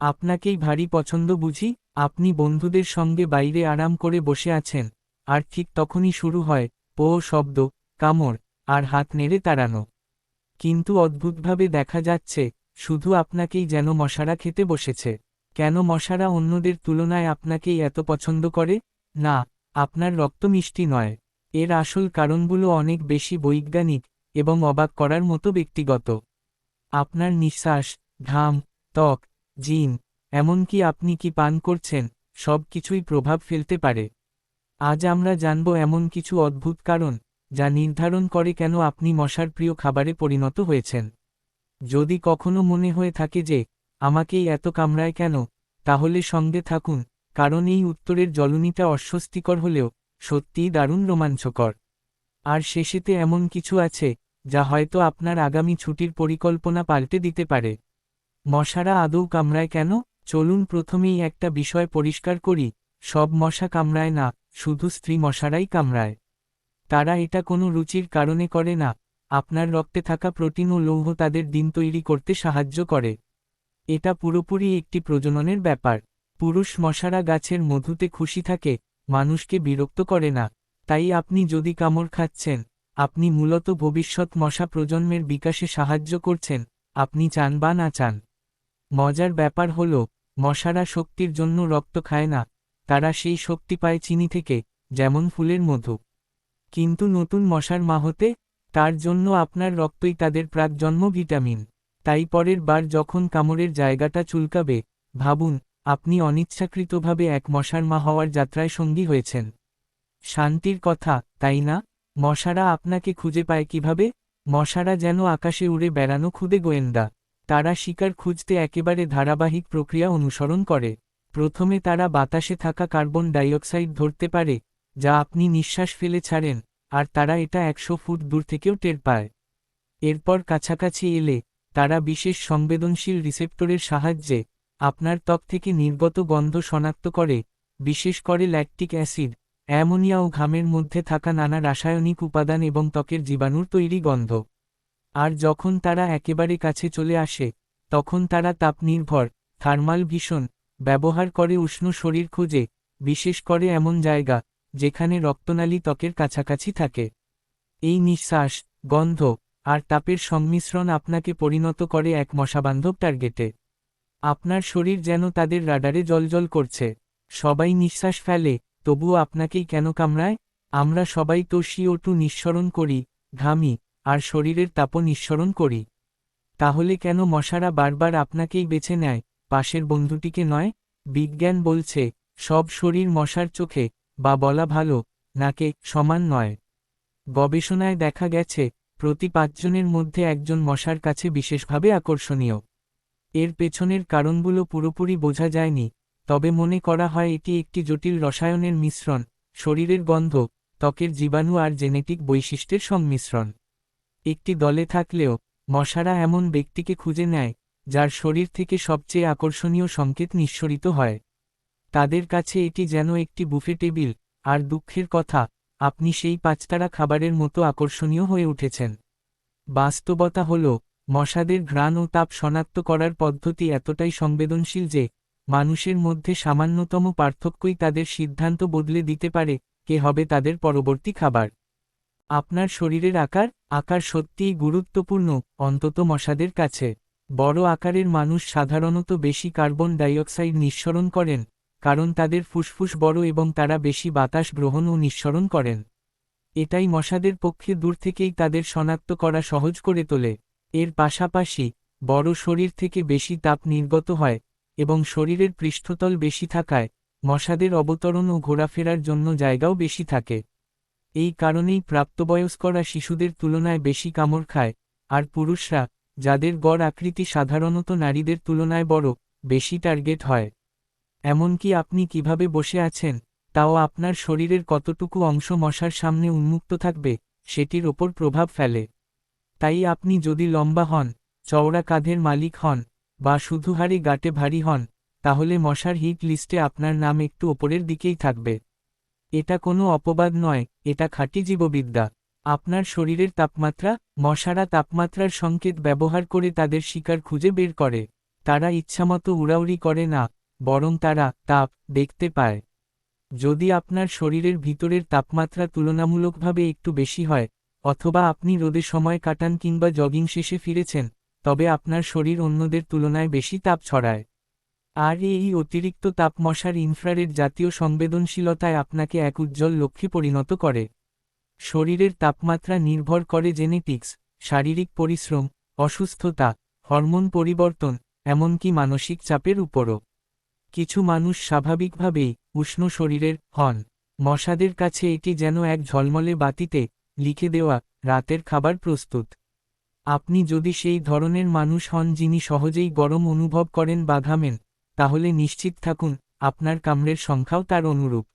আপনাকেই ভারী পছন্দ বুঝি, আপনি বন্ধুদের সঙ্গে বাইরে আরাম করে বসে আছেন, আর ঠিক তখনই শুরু হয়, পো শব্দ, কামড়, আর হাত নেড়ে তাড়ানো। কিন্তু অদ্ভুতভাবে দেখা যাচ্ছে, শুধু আপনাকেই যেন মশারা খেতে বসেছে। কেন মশারা অন্যদের তুলনায় আপনাকেই এত পছন্দ করে? না, আপনার রক্ত মিষ্টি নয়। এর আসল কারণগুলো অনেক বেশি বৈজ্ঞানিক এবং অবাক করার মতো ব্যক্তিগত। আপনার নিঃশ্বাস, ঘাম, ত্বক জিন, এমনকি আপনি কি পান করছেন, সব কিছুই প্রভাব ফেলতে পারে। আজ আমরা জানব এমন কিছু অদ্ভুত কারণ, যা নির্ধারণ করে কেন আপনি মশার প্রিয় খাবারে পরিণত হয়েছেন। যদি কখনো মনে হয়ে থাকে যে, আমাকেই এত কামড়ায় কেন, তাহলে সঙ্গে থাকুন, কারণ এই উত্তরের জলনিটা অস্বস্তিকর হলেও সত্যিই দারুণ রোমাঞ্চকর। আর শেষেতে এমন কিছু আছে, যা হয়তো আপনার আগামী ছুটির পরিকল্পনা পাল্টে দিতে পারে। মশারা আদৌ কামড়ায় কেন? চলুন প্রথমেই একটা বিষয় পরিষ্কার করি, সব মশা কামড়ায় না, শুধু স্ত্রী মশারাই কামড়ায়। তারা এটা কোনো রুচির কারণে করে না, আপনার রক্তে থাকা প্রোটিন ও লৌহ তাদের দিন তৈরি করতে সাহায্য করে। এটা পুরোপুরি একটি প্রজননের ব্যাপার। পুরুষ মশারা গাছের মধুতে খুশি থাকে, মানুষকে বিরক্ত করে না। তাই আপনি যদি কামড় খাচ্ছেন, আপনি মূলত ভবিষ্যৎ মশা প্রজন্মের বিকাশে সাহায্য করছেন, আপনি চান বা না চান। মজার ব্যাপার হল, মশারা শক্তির জন্য রক্ত খায় না, তারা সেই শক্তি পায় চিনি থেকে, যেমন ফুলের মধু। কিন্তু নতুন মশার মা হতে, তার জন্য আপনার রক্তই তাদের প্রাকজন্ম ভিটামিন। তাই পরের বার যখন কামড়ের জায়গাটা চুলকাবে, ভাবুন, আপনি অনিচ্ছাকৃতভাবে এক মশার মা হওয়ার যাত্রায় সঙ্গী হয়েছেন। শান্তির কথা, তাই না? মশারা আপনাকে খুঁজে পায় কীভাবে? মশারা যেন আকাশে উড়ে বেড়ানো খুদে গোয়েন্দা। তারা শিকার খুঁজতে একেবারে ধারাবাহিক প্রক্রিয়া অনুসরণ করে। প্রথমে তারা বাতাসে থাকা কার্বন ডাইঅক্সাইড ধরতে পারে, যা আপনি নিঃশ্বাস ফেলে ছাড়েন, আর তারা এটা একশো ফুট দূর থেকেও টের পায়। এরপর কাছাকাছি এলে, তারা বিশেষ সংবেদনশীল রিসেপ্টরের সাহায্যে আপনার ত্বক থেকে নির্গত গন্ধ শনাক্ত করে, বিশেষ করে ল্যাকটিক অ্যাসিড, অ্যামোনিয়া ও ঘামের মধ্যে থাকা নানা রাসায়নিক উপাদান এবং ত্বকের জীবাণুর তৈরি গন্ধ। আর যখন তারা একেবারে কাছে চলে আসে, তখন তারা তাপ নির্ভর, থার্মাল ভীষণ, ব্যবহার করে উষ্ণ শরীর খুঁজে, বিশেষ করে এমন জায়গা, যেখানে রক্তনালী ত্বকের কাছাকাছি থাকে। এই নিঃশ্বাস, গন্ধ, আর তাপের সংমিশ্রণ আপনাকে পরিণত করে এক মশাবান্ধব টার্গেটে। আপনার শরীর যেন তাদের রাডারে জলজল করছে। সবাই নিঃশ্বাস ফেলে, তবুও আপনাকেই কেন কামড়ায়? আমরা সবাই তো সিও টু নিঃসরণ করি, ঘামি আর শরীরের তাপও নিঃসরণ করি। তাহলে কেন মশারা বারবার আপনাকেই বেছে নেয়, পাশের বন্ধুটিকে নয়? বিজ্ঞান বলছে, সব শরীর মশার চোখে, বা বলা ভালো, নাকে, সমান নয়। গবেষণায় দেখা গেছে, প্রতি পাঁচজনের মধ্যে একজন মশার কাছে বিশেষভাবে আকর্ষণীয়। এর পেছনের কারণগুলো পুরোপুরি বোঝা যায়নি, তবে মনে করা হয় এটি একটি জটিল রসায়নের মিশ্রণ, শরীরের গন্ধ, ত্বকের জীবাণু আর জেনেটিক বৈশিষ্ট্যের সংমিশ্রণ। একটি দলে থাকলেও, মশারা এমন ব্যক্তিকে খুঁজে নেয়, যার শরীর থেকে সবচেয়ে আকর্ষণীয় সংকেত নিঃসরিত হয়। তাদের কাছে এটি যেন একটি বুফে টেবিল, আর দুঃখের কথা, আপনি সেই পাঁচতারা খাবারের মতো আকর্ষণীয় হয়ে উঠেছেন। বাস্তবতা হল, মশাদের ঘ্রাণ ও তাপ শনাক্ত করার পদ্ধতি এতটাই সংবেদনশীল যে, মানুষের মধ্যে সামান্যতম পার্থক্যই তাদের সিদ্ধান্ত বদলে দিতে পারে, কে হবে তাদের পরবর্তী খাবার। আপনার শরীরের আকার আকার সত্যিই গুরুত্বপূর্ণ, অন্তত মশাদের কাছে। বড় আকারের মানুষ সাধারণত বেশি কার্বন ডাইঅক্সাইড নিঃসরণ করেন, কারণ তাদের ফুসফুস বড় এবং তারা বেশি বাতাস গ্রহণ ও নিঃসরণ করেন। এটাই মশাদের পক্ষে দূর থেকেই তাদের শনাক্ত করা সহজ করে তোলে। এর পাশাপাশি, বড় শরীর থেকে বেশি তাপ নির্গত হয় এবং শরীরের পৃষ্ঠতল বেশি থাকায় মশাদের অবতরণ ও ঘোরাফেরার জন্য জায়গাও বেশি থাকে। এই কারণেই প্রাপ্তবয়স্করা শিশুদের তুলনায় বেশি কামড় খায়, আর পুরুষরা, যাদের গড় আকৃতি সাধারণত নারীদের তুলনায় বড়, বেশি টার্গেট হয়। এমনকি আপনি কীভাবে বসে আছেন, তাও আপনার শরীরের কতটুকু অংশ মশার সামনে উন্মুক্ত থাকবে, সেটির ওপর প্রভাব ফেলে। তাই আপনি যদি লম্বা হন, চওড়া কাঁধের মালিক হন, বা শুধু হারে গাটে ভারী হন, তাহলে মশার হিট লিস্টে আপনার নাম একটু ওপরের দিকেই থাকবে। এটা কোনো অপবাদ নয়, এটা খাঁটি জীববিদ্যা। আপনার শরীরের তাপমাত্রা, মশারা তাপমাত্রার সংকেত ব্যবহার করে তাদের শিকার খুঁজে বের করে। তারা ইচ্ছামতো উড়াউড়ি করে না, বরং তারা তাপ দেখতে পায়। যদি আপনার শরীরের ভিতরের তাপমাত্রা তুলনামূলকভাবে একটু বেশি হয়, অথবা আপনি রোদে সময় কাটান কিংবা জগিং শেষে ফিরেছেন, তবে আপনার শরীর অন্যদের তুলনায় বেশি তাপ ছড়ায়। আর এই অতিরিক্ত তাপ মশার ইনফ্রারেড জাতীয় সংবেদনশীলতায় আপনাকে এক উজ্জ্বল লক্ষ্যে পরিণত করে। শরীরের তাপমাত্রা নির্ভর করে জেনেটিক্স, শারীরিক পরিশ্রম, অসুস্থতা, হরমোন পরিবর্তন, এমনকি মানসিক চাপের উপরও। কিছু মানুষ স্বাভাবিকভাবেই উষ্ণ শরীরের হন। মশাদের কাছে এটি যেন এক ঝলমলে বাতিতে লিখে দেওয়া রাতের খাবার প্রস্তুত। আপনি যদি সেই ধরনের মানুষ হন যিনি সহজেই গরম অনুভব করেন বা ঘামেন তাহলে নিশ্চিত থাকুন, আপনার কামড়ের সংখ্যাও তার অনুরূপ।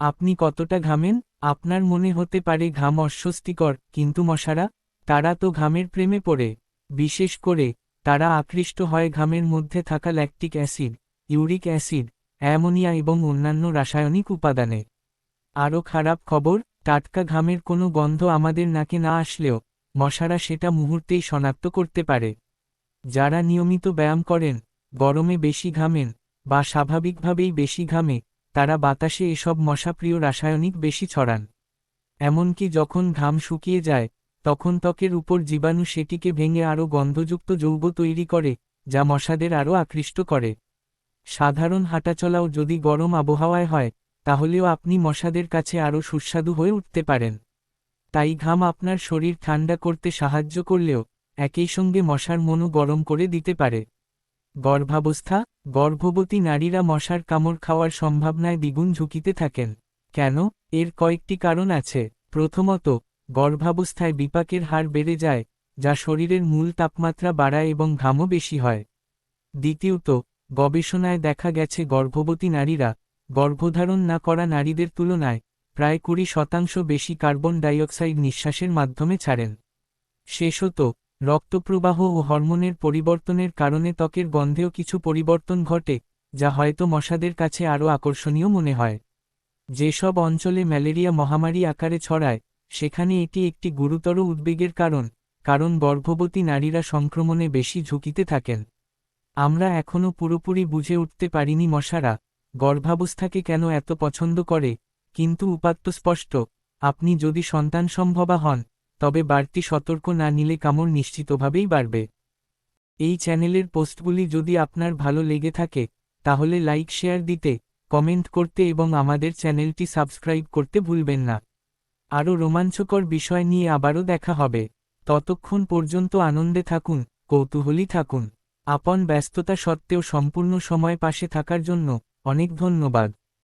আপনি কতটা ঘামেন? আপনার মনে হতে পারে ঘাম অস্বস্তিকর, কিন্তু মশারা, তারা তো ঘামের প্রেমে পড়ে। বিশেষ করে, তারা আকৃষ্ট হয় ঘামের মধ্যে থাকা lactic acid uric acid ammonia এবং অন্যান্য রাসায়নিক উপাদানে। আরও খারাপ খবর, টাটকা ঘামের কোনো গন্ধ আমাদের নাকে না আসলেও, মশারা সেটা মুহূর্তেই শনাক্ত করতে পারে। যারা নিয়মিত ব্যায়াম করেন গরমে বেশি ঘামেন বা স্বাভাবিকভাবেই বেশি ঘামে, তারা বাতাসে এসব মশাপ্রিয় রাসায়নিক বেশি ছড়ান। এমনকি যখন ঘাম শুকিয়ে যায়, তখন ত্বকের উপর জীবাণু সেটিকে ভেঙে আরও গন্ধযুক্ত যৌগ তৈরি করে, যা মশাদের আরও আকৃষ্ট করে। সাধারণ হাঁটাচলাও যদি গরম আবহাওয়ায় হয়, তাহলেও আপনি মশাদের কাছে আরও সুস্বাদু হয়ে উঠতে পারেন। তাই ঘাম আপনার শরীর ঠান্ডা করতে সাহায্য করলেও, একই সঙ্গে মশার মনও গরম করে দিতে পারে। গর্ভাবস্থা, গর্ভবতী নারীরা মশার কামড় খাওয়ার সম্ভাবনায় দ্বিগুণ ঝুঁকিতে থাকেন। কেন? এর কয়েকটি কারণ আছে। প্রথমত, গর্ভাবস্থায় বিপাকের হার বেড়ে যায়, যা শরীরের মূল তাপমাত্রা বাড়ায় এবং ঘামও বেশি হয়। দ্বিতীয়ত, গবেষণায় দেখা গেছে গর্ভবতী নারীরা গর্ভধারণ না করা নারীদের তুলনায় প্রায় কুড়ি শতাংশ বেশি কার্বন ডাইঅক্সাইড নিঃশ্বাসের মাধ্যমে ছাড়েন। শেষত রক্তপ্রবাহ ও হরমোনের পরিবর্তনের কারণে ত্বকের গন্ধেও কিছু পরিবর্তন ঘটে, যা হয়তো মশাদের কাছে আরও আকর্ষণীয় মনে হয়। যেসব অঞ্চলে ম্যালেরিয়া মহামারী আকারে ছড়ায়, সেখানে এটি একটি গুরুতর উদ্বেগের কারণ কারণ গর্ভবতী নারীরা সংক্রমণে বেশি ঝুঁকিতে থাকেন। আমরা এখনও পুরোপুরি বুঝে উঠতে পারিনি মশারা, গর্ভাবস্থাকে কেন এত পছন্দ করে, কিন্তু উপাত্ত স্পষ্ট, আপনি যদি সন্তান সম্ভবা হন তবে বাড়তি সতর্ক না নিলে কামড় নিশ্চিতভাবেই বাড়বে। এই চ্যানেলের পোস্টগুলি যদি আপনার ভালো লেগে থাকে, তাহলে লাইক, শেয়ার দিতে, কমেন্ট করতে এবং আমাদের চ্যানেলটি সাবস্ক্রাইব করতে ভুলবেন না। আরও রোমাঞ্চকর বিষয় নিয়ে আবারও দেখা হবে। ততক্ষণ পর্যন্ত আনন্দে থাকুন, কৌতূহলী থাকুন। আপন ব্যস্ততা সত্ত্বেও সম্পূর্ণ সময় পাশে থাকার জন্য অনেক ধন্যবাদ।